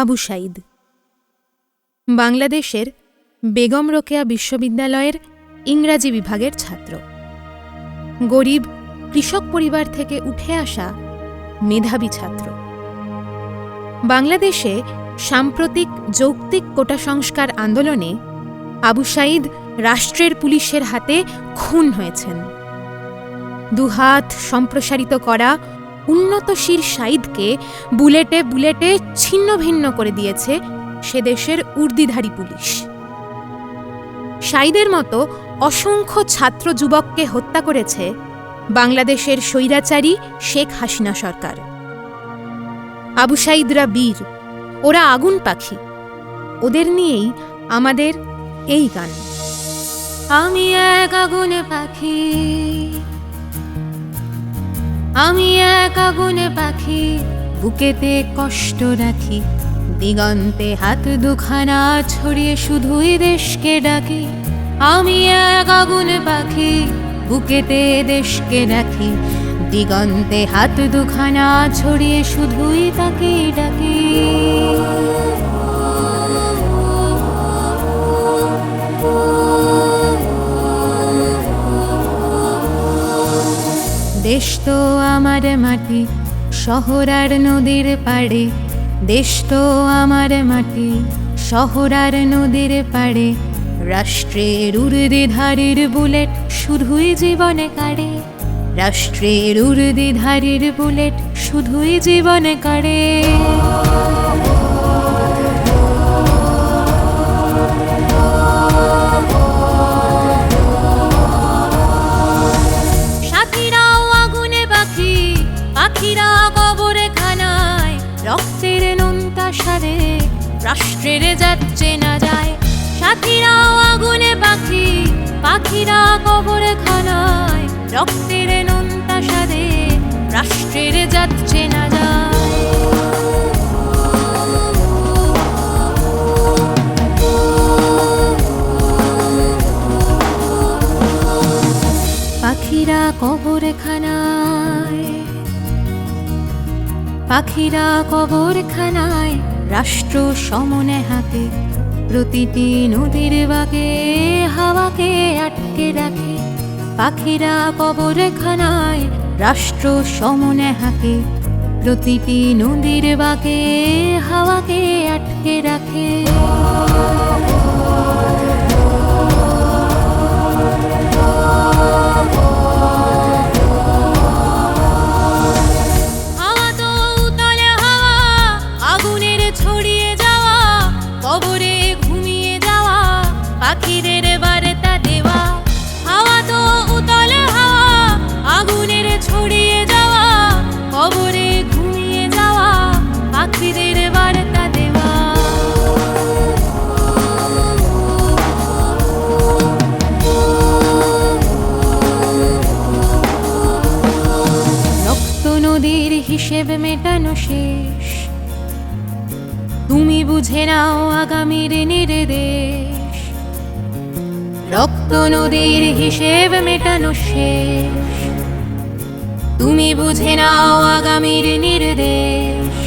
আবু সাইদ বাংলাদেশের বেগম রোকেয়া বিশ্ববিদ্যালয়ের ইংরাজি বিভাগের ছাত্র। গরিব, কৃষক পরিবার থেকে উঠে আসা মেধাবী ছাত্র। বাংলাদেশে সাম্প্রতিক যৌক্তিক কোটা সংস্কার আন্দোলনে আবু সাইদ রাষ্ট্রের পুলিশের হাতে খুন হয়েছেন। দুহাত সম্প্রসারিত করা উন্নতশীল সাইদকে বুলেটে বুলেটে ছিন্ন ভিন্ন করে দিয়েছে সে দেশের উর্দিধারী পুলিশ। সাইদের মতো অসংখ্য ছাত্র যুবককে হত্যা করেছে বাংলাদেশের স্বৈরাচারী শেখ হাসিনা সরকার। আবু সাইদরা বীর, ওরা আগুন পাখি। ওদের নিয়েই আমাদের এই গান। আমি এক আগুন পাখি। আমি এক আগুন পাখি, বুকেতে কষ্ট রাখি। দিগন্তে হাত দুখানা ছড়িয়ে শুধুই দেশকে ডাকি। আমি এক আগুন পাখি, বুকেতে দেশকে রাখি। দিগন্তে হাত দুখানা ছড়িয়ে শুধুই তাকে ডাকি। দেশ তো আমার মাটি, শহর আর নদীর পাড়ে। দেশ তো আমার মাটি, শহর আর নদীর পাড়ে। রাষ্ট্রের উর্দি ধারির বুলেট শুধুই জীবনে কাড়ে। রাষ্ট্রের উর্দি ধারির বুলেট শুধুই জীবনে কাড়ে। রাষ্ট্রের যাচ্ছে না যায়। সাথীরাও আগুনে পাখি, পাখিরা কবরে খানায়। রক্তের নোনতা সারে রাষ্ট্রের যাচ্ছে না পাখিরা কবরখানায় পাখিরা কবরখানায় রাষ্ট্র সমনে হাতে, প্রতিটি নদীর বাগে হাওয়াকে আটকে রাখে। পাখিরা কবরখানায় রাষ্ট্র সমনে হাতে প্রতিটি নদীর বাগে হাওয়াকে আটকে রাখে। বার্তা দেওয়া। হাওয়া তো আগুনের ছড়িয়ে যাওয়া, কবরে ঘুমিয়ে যাওয়া, পাখিদের বার্তা দেওয়া। রক্ত নদীর হিসেব মেটানো শেষ। তুমি বুঝে নাও আগামীর নির্দেশ। রক্ত নদীর হিসেব মেটানো শেষ। তুমি বুঝে নাও আগামীর নির্দেশ।